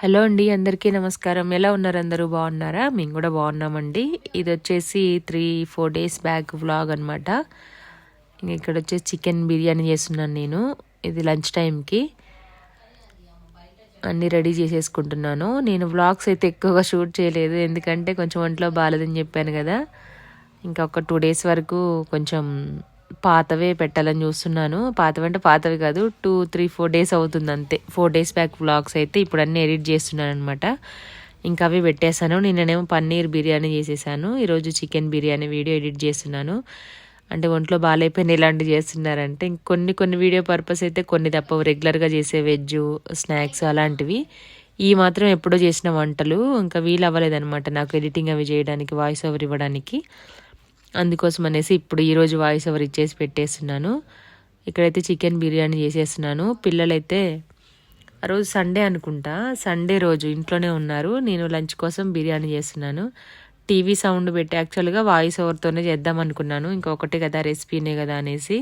Hello అండి అందరికీ నమస్కారం. ఎలా ఉన్నారు అందరూ? బాగున్నారా? మేము కూడా బాగున్నామండి. ఇది వచ్చేసి three four days back vlog అనమాట ఇక్కడ వచ్చేసి చికెన్ బిర్యానీ చేస్తున్నాను నేను. ఇది లంచ్ టైంకి అన్నీ రెడీ చేసేసుకుంటున్నాను. నేను వ్లాగ్స్ అయితే ఎక్కువగా షూట్ చేయలేదు. ఎందుకంటే కొంచెం ఒంట్లో బాగాలేదని చెప్పాను కదా. ఇంకా ఒక టూ డేస్ వరకు కొంచెం పాతవే పెట్టాలని చూస్తున్నాను. పాతవి అంటే పాతవి కాదు టూ త్రీ ఫోర్ డేస్ అవుతుంది అంతే ఫోర్ డేస్ బ్యాక్ వ్లాగ్స్ అయితే ఇప్పుడు అన్నీ ఎడిట్ చేస్తున్నాను అనమాట ఇంకా అవి పెట్టేశాను. నిన్ననేమో పన్నీర్ బిర్యానీ చేసేసాను. ఈరోజు చికెన్ బిర్యానీ వీడియో ఎడిట్ చేస్తున్నాను. అంటే ఒంట్లో బాగాలైపోయిన ఇలాంటివి చేస్తున్నారంటే ఇంకొన్ని కొన్ని వీడియో పర్పస్ అయితే కొన్ని తప్ప రెగ్యులర్గా చేసే వెజ్ స్నాక్స్ అలాంటివి. ఈ మాత్రం ఎప్పుడో చేసిన వంటలు. ఇంకా వీలు అవ్వలేదన్నమాట నాకు ఎడిటింగ్ అవి చేయడానికి వాయిస్ ఓవర్ ఇవ్వడానికి. అందుకోసం అనేసి ఇప్పుడు ఈరోజు వాయిస్ ఓవర్ ఇచ్చేసి పెట్టేస్తున్నాను. ఇక్కడైతే చికెన్ బిర్యానీ చేసేస్తున్నాను. పిల్లలైతే ఆ రోజు సండే అనుకుంటా. సండే రోజు ఇంట్లోనే ఉన్నారు. నేను లంచ్ కోసం బిర్యానీ చేస్తున్నాను. టీవీ సౌండ్ పెట్టి యాక్చువల్గా వాయిస్ ఓవర్తోనే చేద్దాం అనుకున్నాను. ఇంకొకటి కదా రెసిపీనే కదా అనేసి.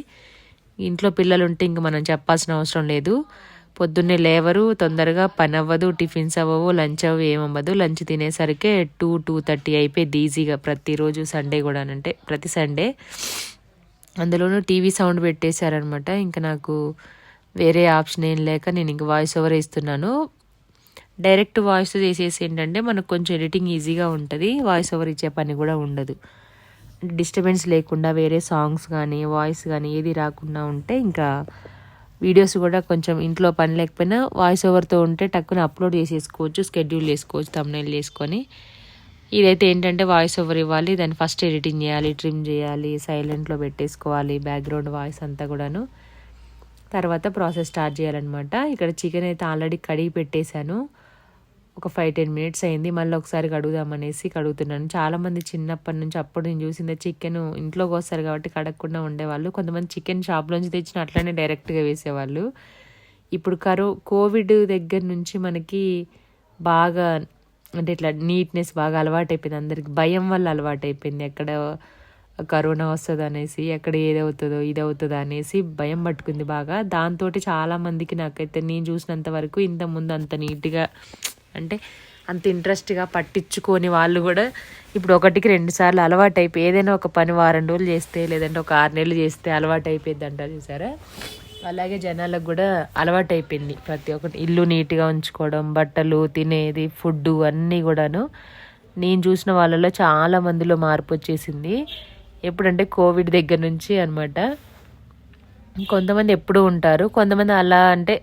ఇంట్లో పిల్లలు ఉంటే ఇంక మనం చెప్పాల్సిన అవసరం లేదు. పొద్దున్నే లేవరు తొందరగా పని అవ్వదు టిఫిన్స్ అవ్వవు లంచ్ అవ్వవు ఏమవ్వదు లంచ్ తినేసరికి టూ టూ థర్టీ అయిపోయింది ఈజీగా ప్రతిరోజు సండే కూడా అంటే ప్రతి సండే. అందులోనూ టీవీ సౌండ్ పెట్టేశారనమాట ఇంకా నాకు వేరే ఆప్షన్ ఏం లేక నేను ఇంక వాయిస్ ఓవర్ ఇస్తున్నాను. డైరెక్ట్ వాయిస్ చేసేసి ఏంటంటే మనకు కొంచెం ఎడిటింగ్ ఈజీగా ఉంటుంది వాయిస్ ఓవర్ ఇచ్చే పని కూడా ఉండదు. డిస్టర్బెన్స్ లేకుండా వేరే సాంగ్స్ కానీ వాయిస్ కానీ ఏది రాకుండా ఉంటే ఇంకా వీడియోస్ కూడా కొంచెం ఇంట్లో పని లేకపోయినా వాయిస్ ఓవర్తో ఉంటే టక్కున అప్లోడ్ చేసేసుకోవచ్చు స్కెడ్యూల్ చేసుకోవచ్చు తమ్నైల్ చేసుకొని. ఇదైతే ఏంటంటే వాయిస్ ఓవర్ ఇవ్వాలి దాన్ని ఫస్ట్ ఎడిటింగ్ చేయాలి ట్రిమ్ చేయాలి సైలెంట్లో పెట్టేసుకోవాలి బ్యాక్గ్రౌండ్ వాయిస్ అంతా కూడాను. తర్వాత ప్రాసెస్ స్టార్ట్ చేయాలన్నమాట. ఇక్కడ చికెన్ అయితే ఆల్రెడీ కడిగి పెట్టేశాను. ఒక ఫైవ్ టెన్ మినిట్స్ అయింది. మళ్ళీ ఒకసారి కడుగుదామనేసి కడుగుతున్నాను. చాలామంది చిన్నప్పటి నుంచి అప్పుడు నేను చూసిందే చికెన్ ఇంట్లోకి వస్తారు కాబట్టి కడగకుండా ఉండేవాళ్ళు. కొంతమంది చికెన్ షాప్లోంచి తెచ్చిన అట్లనే డైరెక్ట్గా వేసేవాళ్ళు. ఇప్పుడు కరో కోవిడ్ దగ్గర నుంచి మనకి బాగా అంటే ఇట్లా నీట్నెస్ బాగా అలవాటు అయిపోయింది అందరికి. భయం వల్ల అలవాటైపోయింది. ఎక్కడ కరోనా వస్తుంది అనేసి ఎక్కడ ఏదవుతుందో అవుతుందో ఇది అవుతుందో అనేసి భయం పట్టుకుంది బాగా. దాంతో చాలామందికి నాకైతే నేను చూసినంత వరకు ఇంతకుముందు అంత నీట్గా అంటే అంత ఇంట్రెస్ట్గా పట్టించుకొని వాళ్ళు కూడా ఇప్పుడు ఒకటికి రెండు సార్లు అలవాటు అయిపోయి ఏదైనా ఒక పని వారం రోజులు చేస్తే లేదంటే ఒక ఆరు నెలలు చేస్తే అలవాటు అయిపోయింది అంటారు చూసారా? అలాగే జనాలకు కూడా అలవాటు అయిపోయింది ప్రతి ఒక్కటి. ఇల్లు నీట్గా ఉంచుకోవడం బట్టలు తినేది ఫుడ్ అన్నీ కూడాను. నేను చూసిన వాళ్ళలో చాలా మందిలో మార్పు వచ్చేసింది. ఎప్పుడంటే కోవిడ్ దగ్గర నుంచి అనమాట కొంతమంది ఎప్పుడూ ఉంటారు. కొంతమంది అలా అంటే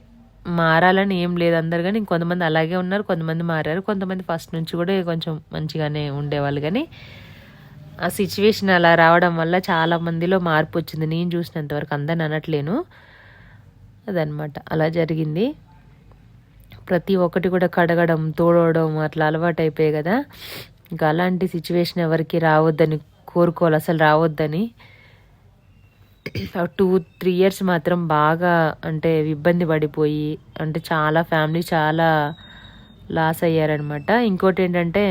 మారాలని ఏం లేదు అందరు కానీ ఇంకొంతమంది అలాగే ఉన్నారు కొంతమంది మారారు. కొంతమంది ఫస్ట్ నుంచి కూడా కొంచెం మంచిగానే ఉండేవాళ్ళు. కానీ ఆ సిచ్యువేషన్ అలా రావడం వల్ల చాలా మందిలో మార్పు వచ్చింది. నేను చూసినంతవరకు అందరిని అనట్లేను. అదనమాట అలా జరిగింది. ప్రతి ఒక్కటి కూడా కడగడం తోడవడం అట్లా అలవాటు అయిపోయాయి కదా. ఇంకా అలాంటి సిచ్యువేషన్ ఎవరికి రావద్దని కోరుకోవాలి అసలు రావద్దని టూ త్రీ ఇయర్స్ మాత్రం బాగా అంటే ఇబ్బంది పడిపోయి అంటే చాలా ఫ్యామిలీ చాలా లాస్ అయ్యారనమాట ఇంకోటి ఏంటంటే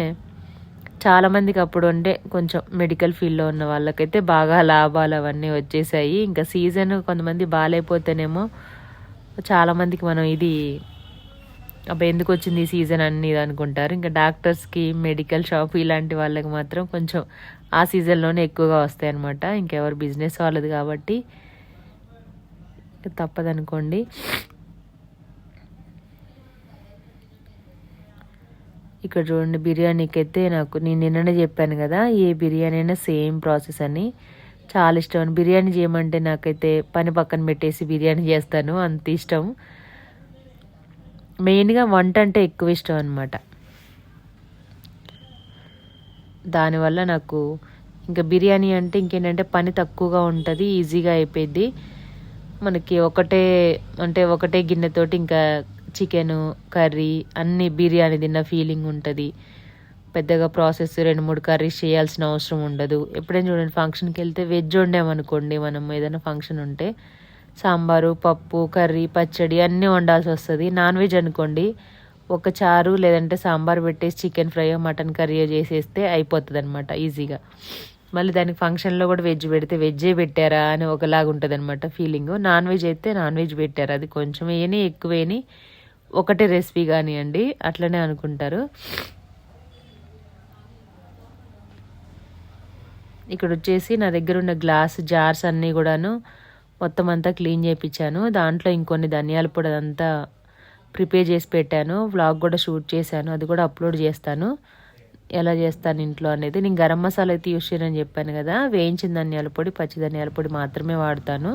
చాలామందికి అప్పుడు అంటే కొంచెం మెడికల్ ఫీల్డ్లో ఉన్న వాళ్ళకైతే బాగా లాభాలు అవన్నీ వచ్చేసాయి. ఇంకా సీజన్ కొంతమంది బాగాలేకపోతేనేమో చాలామందికి మనం ఇది అప్పుడు ఎందుకు వచ్చింది ఈ సీజన్ అన్ని ఇది అనుకుంటారు. ఇంకా డాక్టర్స్కి మెడికల్ షాప్ ఇలాంటి వాళ్ళకి మాత్రం కొంచెం ఆ సీజన్లోనే ఎక్కువగా వస్తాయి అనమాట ఇంకెవరు బిజినెస్ వాళ్ళది కాబట్టి తప్పదనుకోండి. ఇక్కడ చూడండి బిర్యానీకి అయితే నాకు నేను నిన్ననే చెప్పాను కదా ఏ బిర్యానీ అయినా సేమ్ ప్రాసెస్ అని. చాలా ఇష్టం. బిర్యానీ చేయమంటే నాకైతే పని పక్కన పెట్టేసి బిర్యానీ చేస్తాను. అంత ఇష్టం. మెయిన్గా వంట అంటే ఎక్కువ ఇష్టం అనమాట దానివల్ల నాకు ఇంకా బిర్యానీ అంటే ఇంకేంటంటే పని తక్కువగా ఉంటుంది ఈజీగా అయిపోయింది మనకి ఒకటే అంటే ఒకటే గిన్నెతోటి ఇంకా చికెను కర్రీ అన్ని బిర్యానీ తిన్న ఫీలింగ్ ఉంటుంది. పెద్దగా ప్రాసెస్ రెండు మూడు కర్రీస్ చేయాల్సిన అవసరం ఉండదు. ఎప్పుడైనా చూడండి ఫంక్షన్కి వెళ్తే వెజ్ వండామనుకోండి మనం ఏదైనా ఫంక్షన్ ఉంటే సాంబారు పప్పు కర్రీ పచ్చడి అన్నీ వండాల్సి వస్తుంది. నాన్ వెజ్ అనుకోండి ఒక చారు లేదంటే సాంబార్ పెట్టేసి చికెన్ ఫ్రై మటన్ కర్రీ చేసేస్తే అయిపోతుంది అనమాట ఈజీగా. మళ్ళీ దానికి ఫంక్షన్లో కూడా వెజ్ పెడితే వెజ్జే పెట్టారా అని ఒకలాగా ఉంటుంది అనమాట ఫీలింగ్. నాన్ వెజ్ అయితే నాన్ వెజ్ పెట్టారు. అది కొంచెం వేయని ఎక్కువ వేయని ఒకటే రెసిపీ కానివ్వండి అట్లనే అనుకుంటారు. ఇక్కడ వచ్చేసి నా దగ్గర ఉన్న గ్లాస్ జార్స్ అన్నీ కూడాను మొత్తం అంతా క్లీన్ చేయించాను దాంట్లో ఇంకొన్ని ధనియాల పొడి అదంతా ప్రిపేర్ చేసి పెట్టాను. వ్లాగ్ కూడా షూట్ చేశాను. అది కూడా అప్లోడ్ చేస్తాను. ఎలా చేస్తాను ఇంట్లో అనేది. నేను గరం మసాలా అయితే యూస్ చేయనని చెప్పాను కదా. వేయించిన ధనియాల పొడి పచ్చి ధనియాల పొడి మాత్రమే వాడతాను.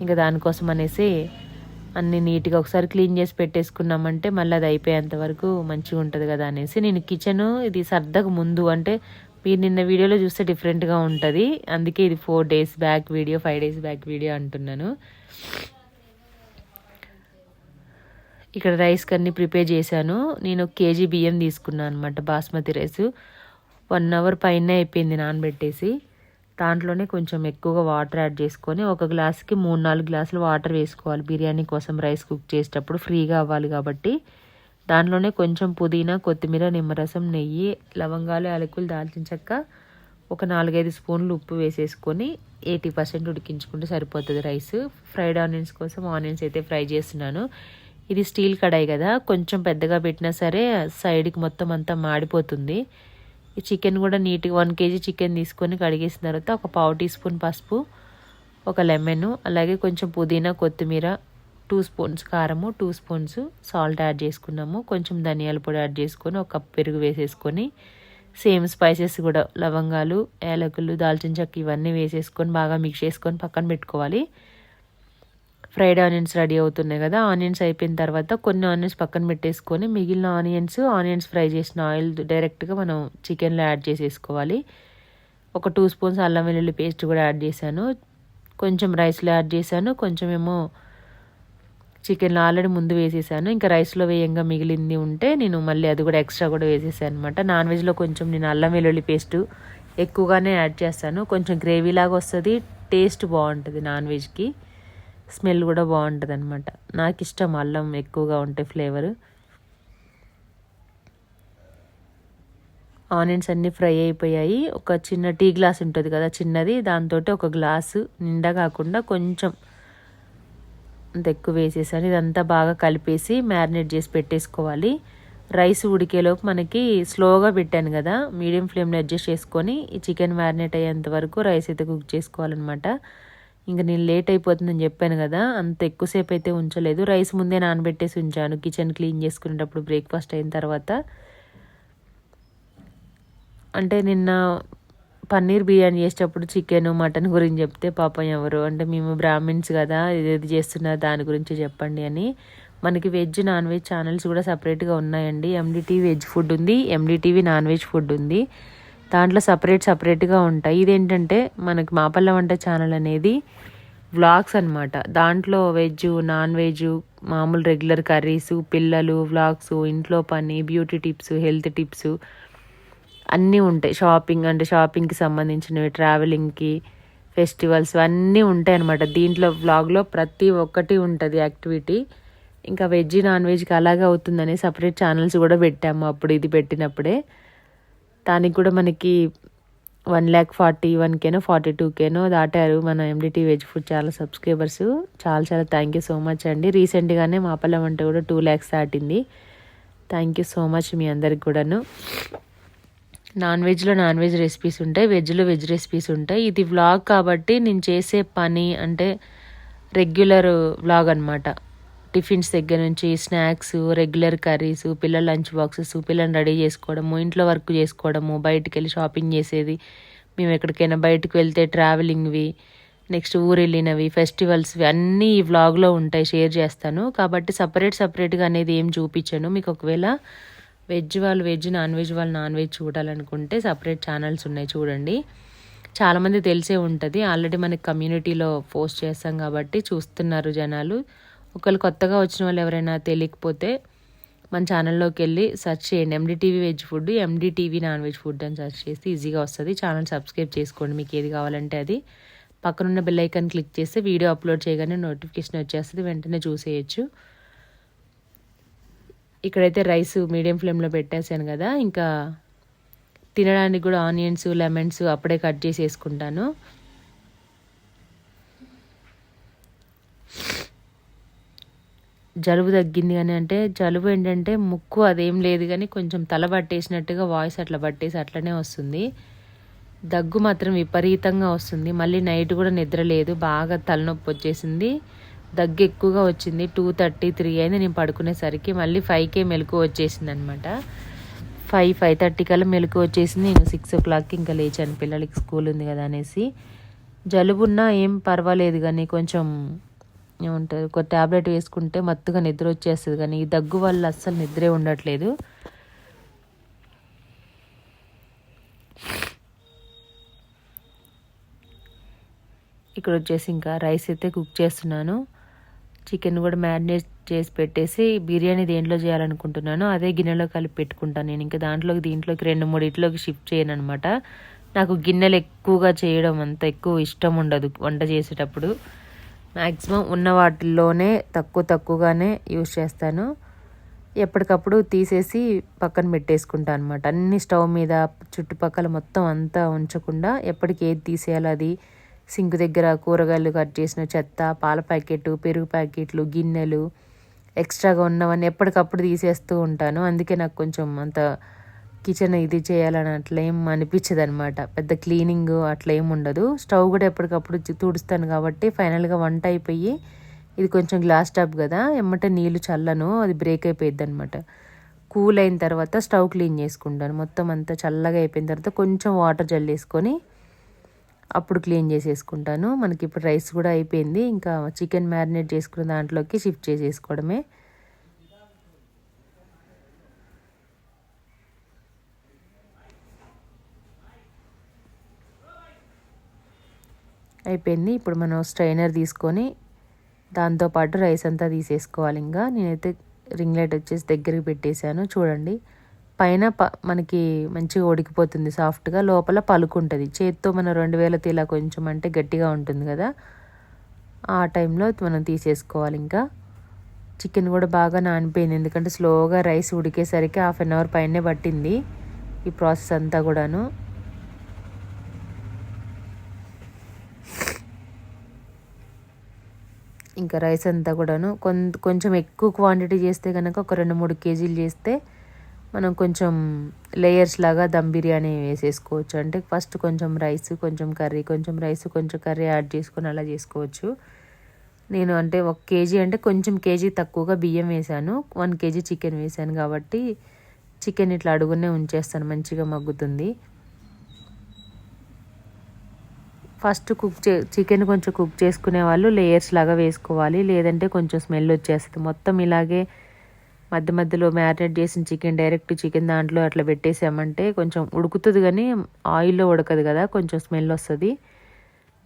ఇంకా దానికోసం అనేసి అన్ని నీట్గా ఒకసారి క్లీన్ చేసి పెట్టేసుకున్నామంటే మళ్ళీ అది అయిపోయేంత వరకు మంచిగా ఉంటుంది కదా అనేసి. నేను కిచెన్ ఇది సర్దకు ముందు అంటే మీరు నిన్న వీడియోలో చూస్తే డిఫరెంట్గా ఉంటుంది. అందుకే ఇది four days back video five days back video అంటున్నాను. ఇక్కడ రైస్ కన్నీ ప్రిపేర్ చేశాను. నేను కేజీ బియ్యం తీసుకున్నాను అనమాట బాస్మతి రైస్ వన్ అవర్ పైన అయిపోయింది నానబెట్టేసి. దాంట్లోనే కొంచెం ఎక్కువగా వాటర్ యాడ్ చేసుకొని ఒక గ్లాస్కి మూడు నాలుగు గ్లాసులు వాటర్ వేసుకోవాలి. బిర్యానీ కోసం రైస్ కుక్ చేసేటప్పుడు ఫ్రీగా అవ్వాలి కాబట్టి. దాంట్లోనే కొంచెం పుదీనా కొత్తిమీర నిమ్మరసం నెయ్యి లవంగాలు యాలకులు దాల్చిన చెక్క ఒక నాలుగైదు స్పూన్లు ఉప్పు వేసేసుకొని ఎయిటీ పర్సెంట్ ఉడికించుకుంటే సరిపోతుంది రైస్. ఫ్రైడ్ ఆనియన్స్ కోసం ఆనియన్స్ అయితే ఫ్రై చేస్తున్నాను. ఇది స్టీల్ కడాయి కదా కొంచెం పెద్దగా పెట్టినా సరే సైడ్కి మొత్తం అంతా మాడిపోతుంది. ఈ చికెన్ కూడా నీట్గా వన్ కేజీ చికెన్ తీసుకొని కడిగేసిన తర్వాత ఒక పావు టీ స్పూన్ పసుపు ఒక లెమన్ అలాగే కొంచెం పుదీనా కొత్తిమీర టూ స్పూన్స్ కారము టూ స్పూన్స్ సాల్ట్ యాడ్ చేసుకున్నాము. కొంచెం ధనియాల పొడి యాడ్ చేసుకొని ఒక కప్ పెరుగు వేసేసుకొని సేమ్ స్పైసెస్ కూడా లవంగాలు యాలకులు దాల్చిన చెక్క ఇవన్నీ వేసేసుకొని బాగా మిక్స్ చేసుకొని పక్కన పెట్టుకోవాలి. ఫ్రైడ్ ఆనియన్స్ రెడీ అవుతున్నాయి కదా ఆనియన్స్ అయిపోయిన తర్వాత కొన్ని ఆనియన్స్ పక్కన పెట్టేసుకొని మిగిలిన ఆనియన్స్ ఆనియన్స్ ఫ్రై చేసిన ఆయిల్ డైరెక్ట్గా మనం చికెన్లో యాడ్ చేసేసుకోవాలి. ఒక టూ స్పూన్స్ అల్లం వెల్లుల్లి పేస్ట్ కూడా యాడ్ చేశాను. కొంచెం రైస్లో యాడ్ చేశాను. కొంచెం ఏమో చికెన్లో ఆల్రెడీ ముందు వేసేసాను. ఇంకా రైస్లో వేయంగా మిగిలింది ఉంటే నేను మళ్ళీ అది కూడా ఎక్స్ట్రా కూడా వేసేసాను అనమాట నాన్ వెజ్లో కొంచెం నేను అల్లం వెల్లుల్లి పేస్ట్ ఎక్కువగానే యాడ్ చేస్తాను. కొంచెం గ్రేవీ లాగా వస్తుంది టేస్ట్ బాగుంటుంది నాన్ వెజ్కి. స్మెల్ కూడా బాగుంటుంది అనమాట నాకు ఇష్టం అల్లం ఎక్కువగా ఉంటే ఫ్లేవర్. ఆనియన్స్ అన్నీ ఫ్రై అయిపోయాయి. ఒక చిన్న టీ గ్లాస్ ఉంటుంది కదా చిన్నది. దాంతో ఒక గ్లాసు నిండా కాకుండా కొంచెం అంత ఎక్కువ వేసేసాను. ఇదంతా బాగా కలిపేసి మ్యారినేట్ చేసి పెట్టేసుకోవాలి. రైస్ ఉడికేలోపు మనకి స్లోగా పెట్టాను కదా మీడియం ఫ్లేమ్లో అడ్జస్ట్ చేసుకొని ఈ చికెన్ మ్యారినేట్ అయ్యేంత వరకు రైస్ అయితే కుక్ చేసుకోవాలన్నమాట. ఇంకా నేను లేట్ అయిపోతుందని చెప్పాను కదా అంత ఎక్కువసేపు అయితే ఉంచలేదు. రైస్ ముందే నానబెట్టేసి ఉంచాను కిచెన్ క్లీన్ చేసుకునేటప్పుడు బ్రేక్ఫాస్ట్ అయిన తర్వాత. అంటే నిన్న పన్నీర్ బిర్యానీ చేసేటప్పుడు చికెన్ మటన్ గురించి చెప్తే పాపం ఎవరు? అంటే మేము బ్రాహ్మిన్స్ కదా ఇది చేస్తున్నారు దాని గురించి చెప్పండి అని. మనకి వెజ్ నాన్ వెజ్ ఛానల్స్ కూడా సపరేట్గా ఉన్నాయండి. ఎండిటీవీ వెజ్ ఫుడ్ ఉంది ఎండిటీవీ నాన్ వెజ్ ఫుడ్ ఉంది. దాంట్లో సపరేట్ సపరేట్గా ఉంటాయి. ఇదేంటంటే మనకి మాపల్ల వంట ఛానల్ అనేది వ్లాగ్స్ అనమాట దాంట్లో వెజ్ నాన్ వెజ్ మామూలు రెగ్యులర్ కర్రీస్ పిల్లలు వ్లాగ్స్ ఇంట్లో పని బ్యూటీ టిప్స్ హెల్త్ టిప్స్ అన్నీ ఉంటాయి. షాపింగ్ అంటే షాపింగ్కి సంబంధించినవి ట్రావెలింగ్కి ఫెస్టివల్స్ అన్నీ ఉంటాయి అనమాట దీంట్లో వ్లాగ్లో ప్రతి ఒక్కటి ఉంటుంది యాక్టివిటీ. ఇంకా వెజ్ నాన్ వెజ్కి అలాగే అవుతుందని సపరేట్ ఛానల్స్ కూడా పెట్టాము అప్పుడు ఇది పెట్టినప్పుడే. దానికి కూడా మనకి వన్ ల్యాక్ ఫార్టీ వన్ కేనో ఫార్టీ టూ కేనో దాటారు మన ఎండిటీ వెజ్ ఫుడ్ చాలా సబ్స్క్రైబర్స్. చాలా చాలా థ్యాంక్ యూ సో మచ్ అండి. రీసెంట్గానే మా పల్లె వంట కూడా టూ ల్యాక్స్ దాటింది. థ్యాంక్ యూ సో మచ్ మీ అందరికి కూడాను. నాన్ వెజ్లో నాన్ వెజ్ రెసిపీస్ ఉంటాయి వెజ్లో వెజ్ రెసిపీస్ ఉంటాయి. ఇది వ్లాగ్ కాబట్టి నేను చేసే పని అంటే రెగ్యులర్ వ్లాగ్ అనమాట టిఫిన్స్ దగ్గర నుంచి స్నాక్స్ రెగ్యులర్ కర్రీస్ పిల్లల లంచ్ బాక్సెస్ పిల్లల్ని రెడీ చేసుకోవడము ఇంట్లో వర్క్ చేసుకోవడము బయటికి వెళ్ళి షాపింగ్ చేసేది. మేము ఎక్కడికైనా బయటకు వెళ్తే ట్రావెలింగ్వి నెక్స్ట్ ఊరు వెళ్ళినవి ఫెస్టివల్స్వి అన్నీ ఈ వ్లాగ్లో ఉంటాయి షేర్ చేస్తాను. కాబట్టి సపరేట్ సపరేట్గా అనేది ఏం చూపించాను. మీకు ఒకవేళ వెజ్ వాళ్ళు వెజ్ నాన్ వెజ్ వాళ్ళు నాన్ వెజ్ చూడాలనుకుంటే సపరేట్ ఛానల్స్ ఉన్నాయి చూడండి. చాలామంది తెలిసే ఉంటుంది. ఆల్రెడీ మనకి కమ్యూనిటీలో పోస్ట్ చేస్తాం కాబట్టి చూస్తున్నారు జనాలు. ఒకవేళ కొత్తగా వచ్చిన వాళ్ళు ఎవరైనా తెలియకపోతే మన ఛానల్లోకి వెళ్ళి సెర్చ్ చేయండి. NDTV veg food NDTV non veg food అని సెర్చ్ చేస్తే ఈజీగా వస్తుంది. ఛానల్ సబ్స్క్రైబ్ చేసుకోండి. మీకు ఏది కావాలంటే అది. పక్కనున్న బెల్ ఐకాన్ క్లిక్ చేస్తే వీడియో అప్లోడ్ చేయగానే నోటిఫికేషన్ వచ్చేస్తుంది. వెంటనే చూసేయచ్చు. ఇక్కడైతే రైస్ మీడియం ఫ్లేమ్లో పెట్టేశాను కదా ఇంకా తినడానికి కూడా ఆనియన్స్ లెమన్స్ అప్పుడే కట్ చేసి వేసుకుంటాను. జలుబు తగ్గింది కానీ అంటే జలుబు ఏంటంటే ముక్కు అదేం లేదు కానీ కొంచెం తల పట్టేసినట్టుగా వాయిస్ అట్లా పట్టేసి అట్లనే వస్తుంది. దగ్గు మాత్రం విపరీతంగా వస్తుంది. మళ్ళీ నైట్ కూడా నిద్ర లేదు బాగా తలనొప్పి వచ్చేసింది. దగ్గు ఎక్కువగా వచ్చింది. టూ థర్టీ త్రీ అయింది. నేను పడుకునేసరికి మళ్ళీ ఫైవ్కే మెలకు వచ్చేసింది అనమాట ఫైవ్ ఫైవ్ థర్టీ కల్లా మెలకు వచ్చేసింది. నేను సిక్స్ ఓ క్లాక్కి ఇంకా లేచాను. పిల్లలకి స్కూల్ ఉంది కదా అనేసి. జలుబున్నా ఏం పర్వాలేదు కానీ కొంచెం ఏమంటారు ఒక ట్యాబ్లెట్ వేసుకుంటే మత్తుగా నిద్ర వచ్చేస్తుంది కానీ ఈ దగ్గు వల్ల అస్సలు నిద్రే ఉండట్లేదు. ఇక్కడ వచ్చేసి ఇంకా రైస్ అయితే కుక్ చేస్తున్నాను. చికెన్ కూడా మ్యారినేట్ చేసి పెట్టేసి బిర్యానీ దేంట్లో చేయాలనుకుంటున్నాను అదే గిన్నెలో కలిపి పెట్టుకుంటాను నేను. ఇంకా దాంట్లోకి దీంట్లోకి రెండు మూడు ఇట్లోకి షిఫ్ట్ చేయను అనమాట నాకు గిన్నెలు ఎక్కువగా చేయడం అంత ఎక్కువ ఇష్టం ఉండదు వంట చేసేటప్పుడు. మ్యాక్సిమం ఉన్న వాటిల్లోనే తక్కువ తక్కువగానే యూజ్ చేస్తాను. ఎప్పటికప్పుడు తీసేసి పక్కన పెట్టేసుకుంటాను అనమాట అన్ని స్టవ్ మీద చుట్టుపక్కల మొత్తం అంతా ఉంచకుండా ఎప్పటికి ఏది తీసేయాలో అది సింక్ దగ్గర కూరగాయలు కట్ చేసిన చెత్త పాల ప్యాకెట్ పెరుగు ప్యాకెట్లు గిన్నెలు ఎక్స్ట్రాగా ఉన్నవన్నీ ఎప్పటికప్పుడు తీసేస్తూ ఉంటాను. అందుకే నాకు కొంచెం అంత కిచెన్ ఇది చేయాలని అట్లా ఏం అనిపించదు అనమాట పెద్ద క్లీనింగ్ అట్లా ఏం ఉండదు. స్టవ్ కూడా ఎప్పటికప్పుడు తుడుస్తాను కాబట్టి ఫైనల్గా వంట అయిపోయి ఇది కొంచెం గ్లాస్ టాప్ కదా ఎమ్మటే నీళ్ళు చల్లను అది బ్రేక్ అయిపోయింది అనమాట కూల్ అయిన తర్వాత స్టవ్ క్లీన్ చేసుకుంటాను. మొత్తం అంతా చల్లగా అయిపోయిన తర్వాత కొంచెం వాటర్ జల్లేసుకొని అప్పుడు క్లీన్ చేసేసుకుంటాను. మనకి ఇప్పుడు రైస్ కూడా అయిపోయింది. ఇంకా చికెన్ మ్యారినేట్ చేసుకున్న దాంట్లోకి షిఫ్ట్ చేసేసుకోవడమే. అయిపోయింది. ఇప్పుడు మనం స్ట్రైనర్ తీసుకొని దాంతోపాటు రైస్ అంతా తీసేసుకోవాలి. ఇంకా నేనైతే రింగ్ లైట్ వచ్చేసి దగ్గరికి పెట్టేశాను. చూడండి. పైన ప మనకి మంచిగా ఉడికిపోతుంది సాఫ్ట్గా లోపల పలుకుంటుంది చేత్తో మనం రెండు వేల తీలా కొంచెం అంటే గట్టిగా ఉంటుంది కదా. ఆ టైంలో మనం తీసేసుకోవాలి ఇంకా. చికెన్ కూడా బాగా నానిపోయింది. ఎందుకంటే స్లోగా రైస్ ఉడికేసరికి హాఫ్ అన్ అవర్ పైనే పట్టింది ఈ ప్రాసెస్ అంతా కూడాను. ఇంకా రైస్ అంతా కూడాను. కొంచెం ఎక్కువ క్వాంటిటీ చేస్తే కనుక ఒక రెండు మూడు కేజీలు చేస్తే మనం కొంచెం లేయర్స్ లాగా దమ్ బిర్యానీ వేసేసుకోవచ్చు. అంటే ఫస్ట్ కొంచెం రైస్ కొంచెం కర్రీ కొంచెం రైస్ కొంచెం కర్రీ యాడ్ చేసుకొని అలా చేసుకోవచ్చు. నేను అంటే ఒక కేజీ అంటే కొంచెం కేజీ తక్కువగా బియ్యం వేసాను. వన్ కేజీ చికెన్ వేసాను కాబట్టి చికెన్ ఇట్లా అడుగునే ఉంచేస్తాను మంచిగా మగ్గుతుంది. ఫస్ట్ కుక్ చే చికెన్ కొంచెం కుక్ చేసుకునే వాళ్ళు లేయర్స్ లాగా వేసుకోవాలి. లేదంటే కొంచెం స్మెల్ వచ్చేస్తుంది. మొత్తం ఇలాగే మధ్య మధ్యలో మ్యారినేట్ చేసిన చికెన్ డైరెక్ట్ చికెన్ దాంట్లో అట్లా పెట్టేసామంటే కొంచెం ఉడుకుతుంది కానీ ఆయిల్లో ఉడకదు కదా కొంచెం స్మెల్ వస్తుంది.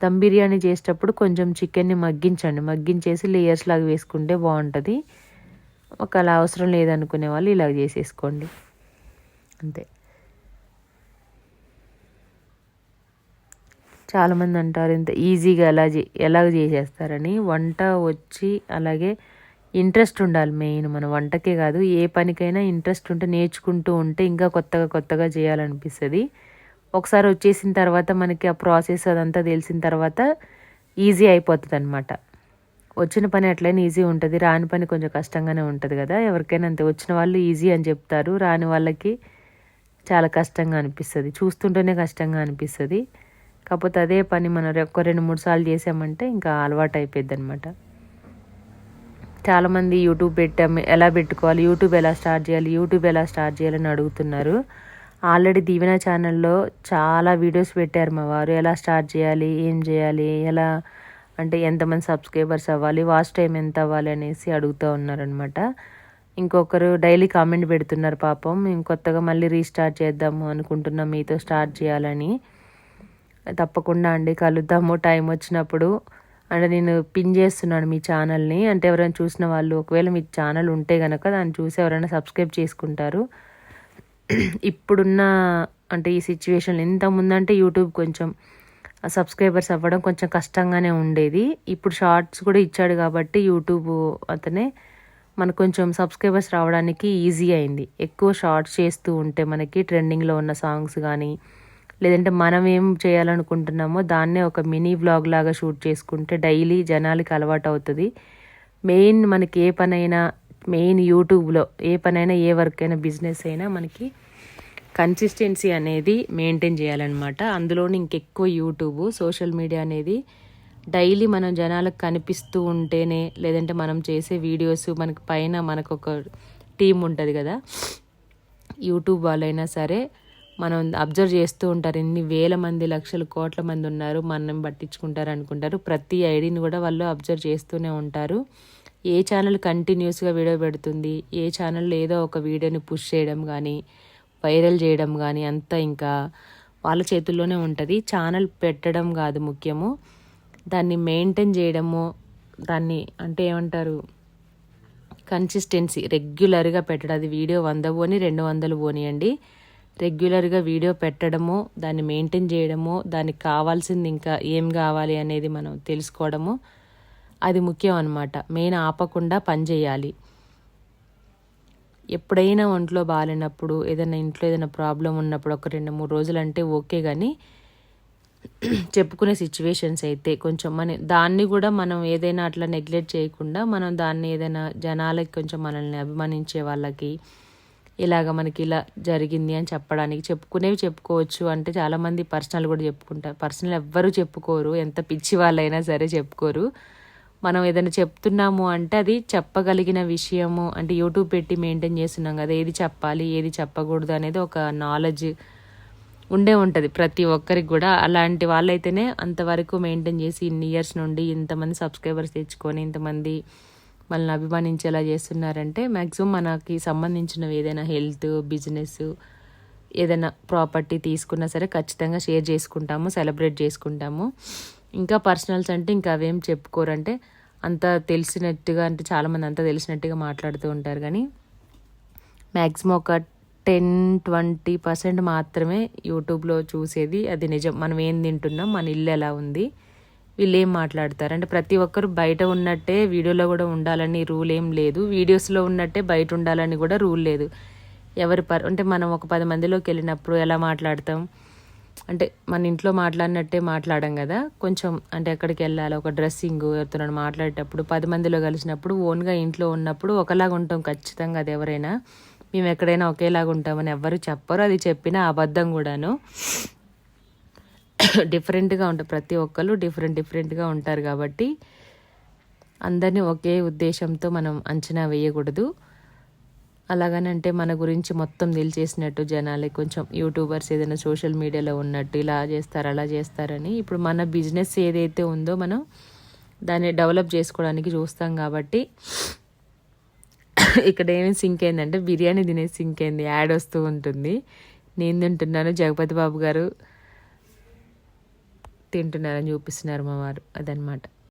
దమ్ బిర్యానీ చేసేటప్పుడు కొంచెం చికెన్ని మగ్గించండి. మగ్గించేసి లేయర్స్ లాగా వేసుకుంటే బాగుంటుంది. ఒక అలా అవసరం లేదనుకునే వాళ్ళు ఇలా చేసేసుకోండి. అంతే. చాలామంది అంటారు ఇంత ఈజీగా ఎలా చే ఎలాగ చేసేస్తారని? వంట వచ్చి అలాగే ఇంట్రెస్ట్ ఉండాలి మెయిన్. మన వంటకే కాదు ఏ పనికైనా ఇంట్రెస్ట్ ఉంటే నేర్చుకుంటూ ఉంటే ఇంకా కొత్తగా కొత్తగా చేయాలనిపిస్తుంది. ఒకసారి వచ్చేసిన తర్వాత మనకి ఆ ప్రాసెస్ అదంతా తెలిసిన తర్వాత ఈజీ అయిపోతుంది అనమాట వచ్చిన పని ఎట్లయినా ఈజీ ఉంటుంది రాని పని కొంచెం కష్టంగానే ఉంటుంది కదా. ఎవరికైనా అంతే వచ్చిన వాళ్ళు ఈజీ అని చెప్తారు రాని వాళ్ళకి చాలా కష్టంగా అనిపిస్తుంది. చూస్తుంటేనే కష్టంగా అనిపిస్తుంది. కాకపోతే అదే పని మనం ఒక రెండు మూడు సార్లు చేసామంటే ఇంకా అలవాటు అయిపోద్ది అనమాట చాలామంది యూట్యూబ్ పెట్టాము ఎలా పెట్టుకోవాలి యూట్యూబ్ ఎలా స్టార్ట్ చేయాలి యూట్యూబ్ ఎలా స్టార్ట్ చేయాలని అడుగుతున్నారు. ఆల్రెడీ దీవెన ఛానల్లో చాలా వీడియోస్ పెట్టారు మా వారు. ఎలా స్టార్ట్ చేయాలి ఏం చేయాలి ఎలా అంటే ఎంతమంది సబ్స్క్రైబర్స్ అవ్వాలి వాచ్ టైం ఎంత అవ్వాలి అనేసి అడుగుతూ ఉన్నారనమాట ఇంకొకరు డైలీ కామెంట్ పెడుతున్నారు పాపం మేము కొత్తగా మళ్ళీ రీస్టార్ట్ చేద్దాము అనుకుంటున్నాం మీతో స్టార్ట్ చేయాలని. తప్పకుండా అండి కలుద్దాము టైం వచ్చినప్పుడు అంటే నేను పిన్ చేస్తున్నాను మీ ఛానల్ని అంటే ఎవరైనా చూసిన వాళ్ళు ఒకవేళ మీ ఛానల్ ఉంటే కనుక దాన్ని చూసి ఎవరైనా సబ్స్క్రైబ్ చేసుకుంటారు. ఇప్పుడున్న అంటే ఈ సిచ్యువేషన్ ఎంత ముందంటే యూట్యూబ్ కొంచెం సబ్స్క్రైబర్స్ అవ్వడం కొంచెం కష్టంగానే ఉండేది. ఇప్పుడు షార్ట్స్ కూడా ఇచ్చాడు కాబట్టి యూట్యూబ్ అతనే మనకు కొంచెం సబ్స్క్రైబర్స్ రావడానికి ఈజీ అయింది. ఎక్కువ షార్ట్స్ చేస్తూ ఉంటే మనకి ట్రెండింగ్లో ఉన్న సాంగ్స్ కానీ లేదంటే మనం ఏం చేయాలనుకుంటున్నామో దాన్నే ఒక మినీ వ్లాగ్ లాగా షూట్ చేసుకుంటే డైలీ జనాలకి అలవాటు అవుతుంది. మెయిన్ మనకి ఏ పనైనా మెయిన్ యూట్యూబ్లో ఏ పనైనా ఏ వర్క్ అయినా బిజినెస్ అయినా మనకి కన్సిస్టెన్సీ అనేది మెయింటైన్ చేయాలన్నమాట. అందులోని ఇంకెక్కువ యూట్యూబ్ సోషల్ మీడియా అనేది డైలీ మనం జనాలకు కనిపిస్తూ ఉంటేనే లేదంటే మనం చేసే వీడియోస్ మనకి పైన మనకు ఒక టీం ఉంటుంది కదా. యూట్యూబ్ వాళ్ళైనా సరే మనం అబ్జర్వ్ చేస్తూ ఉంటారు. ఎన్ని వేల మంది లక్షల కోట్ల మంది ఉన్నారు మనం పట్టించుకుంటారు అనుకుంటారు. ప్రతి ఐడిని కూడా వాళ్ళు అబ్జర్వ్ చేస్తూనే ఉంటారు. ఏ ఛానల్ కంటిన్యూస్గా వీడియో పెడుతుంది ఏ ఛానల్లో ఏదో ఒక వీడియోని పుష్ చేయడం కానీ వైరల్ చేయడం కానీ అంతా ఇంకా వాళ్ళ చేతుల్లోనే ఉంటుంది. ఛానల్ పెట్టడం కాదు ముఖ్యము. దాన్ని మెయింటైన్ చేయడము దాన్ని అంటే ఏమంటారు కన్సిస్టెన్సీ రెగ్యులర్గా పెట్టడం. అది వీడియో వంద పోని రెండు వందలు పోనీయండి. రెగ్యులర్గా వీడియో పెట్టడము దాన్ని మెయింటైన్ చేయడము దానికి కావాల్సింది ఇంకా ఏం కావాలి అనేది మనం తెలుసుకోవడము అది ముఖ్యం అనమాట మెయిన్ ఆపకుండా పని చేయాలి. ఎప్పుడైనా ఒంట్లో బాగాలేనప్పుడు ఏదైనా ఇంట్లో ఏదైనా ప్రాబ్లం ఉన్నప్పుడు ఒక రెండు మూడు రోజులు అంటే ఓకే కానీ చెప్పుకునే సిచ్యువేషన్స్ అయితే కొంచెం మన దాన్ని కూడా మనం ఏదైనా అట్లా నెగ్లెక్ట్ చేయకుండా మనం దాన్ని ఏదైనా జనాలకి కొంచెం మనల్ని అభిమానించే వాళ్ళకి ఇలాగ మనకి ఇలా జరిగింది అని చెప్పడానికి చెప్పుకునేవి చెప్పుకోవచ్చు అంటే చాలామంది పర్సనల్ కూడా చెప్పుకుంటారు. పర్సనల్ ఎవ్వరూ చెప్పుకోరు. ఎంత పిచ్చి వాళ్ళైనా సరే చెప్పుకోరు. మనం ఏదైనా చెప్తున్నాము అంటే అది చెప్పగలిగిన విషయము. అంటే యూట్యూబ్ పెట్టి మెయింటైన్ చేస్తున్నాం కదా ఏది చెప్పాలి ఏది చెప్పకూడదు అనేది ఒక నాలెడ్జ్ ఉండే ఉంటుంది ప్రతి ఒక్కరికి కూడా. అలాంటి వాళ్ళైతేనే అంతవరకు మెయింటైన్ చేసి ఇన్ని ఇయర్స్ నుండి ఇంతమంది సబ్స్క్రైబర్స్ తెచ్చుకొని ఇంతమంది మనల్ని అభిమానించేలా చేస్తున్నారంటే మ్యాక్సిమం మనకి సంబంధించినవి ఏదైనా హెల్త్ బిజినెస్ ఏదైనా ప్రాపర్టీ తీసుకున్నా సరే ఖచ్చితంగా షేర్ చేసుకుంటాము సెలబ్రేట్ చేసుకుంటాము. ఇంకా పర్సనల్స్ అంటే ఇంకా అవేం చెప్పుకోరంటే అంత తెలిసినట్టుగా అంటే చాలామంది అంతా తెలిసినట్టుగా మాట్లాడుతూ ఉంటారు కానీ మ్యాక్సిమం ఒక టెన్ ట్వంటీ పర్సెంట్ మాత్రమే యూట్యూబ్లో చూసేది అది నిజం. మనం ఏం తింటున్నాం? మన ఇల్లు ఎలా ఉంది? వీళ్ళు ఏం మాట్లాడతారు? అంటే ప్రతి ఒక్కరు బయట ఉన్నట్టే వీడియోలో కూడా ఉండాలని రూల్ ఏం లేదు. వీడియోస్లో ఉన్నట్టే బయట ఉండాలని కూడా రూల్ లేదు. ఎవరి పర్ అంటే మనం ఒక పది మందిలోకి వెళ్ళినప్పుడు ఎలా మాట్లాడతాం? అంటే మన ఇంట్లో మాట్లాడినట్టే మాట్లాడడం కదా. కొంచెం అంటే ఎక్కడికి వెళ్ళాలి? ఒక డ్రెస్సింగ్ ఎవరితో మాట్లాడేటప్పుడు పది మందిలో కలిసినప్పుడు ఓన్గా ఇంట్లో ఉన్నప్పుడు ఒకలాగా ఉంటాం ఖచ్చితంగా అది ఎవరైనా. మేము ఎక్కడైనా ఒకేలాగా ఉంటామని ఎవ్వరు చెప్పరు. అది చెప్పిన అబద్ధం కూడాను. డిఫరెంట్గా ఉంటారు ప్రతి ఒక్కరు డిఫరెంట్ డిఫరెంట్గా ఉంటారు కాబట్టి అందరినీ ఒకే ఉద్దేశంతో మనం అంచనా వేయకూడదు. అలాగనంటే మన గురించి మొత్తం తెలిచేసినట్టు జనాలు కొంచెం యూట్యూబర్స్ ఏదైనా సోషల్ మీడియాలో ఉన్నట్టు ఇలా చేస్తారు అలా చేస్తారని ఇప్పుడు మన బిజినెస్ ఏదైతే ఉందో మనం దాన్ని డెవలప్ చేసుకోవడానికి చూస్తాం కాబట్టి ఇక్కడ ఏమి సింక్ అయిందంటే బిర్యానీ తినే సింక్ అయింది యాడ్ వస్తూ ఉంటుంది. నేను తింటున్నాను జగపతి బాబు గారు. తింటున్నారని చూపిస్తున్నారు మా వారు. అదనమాట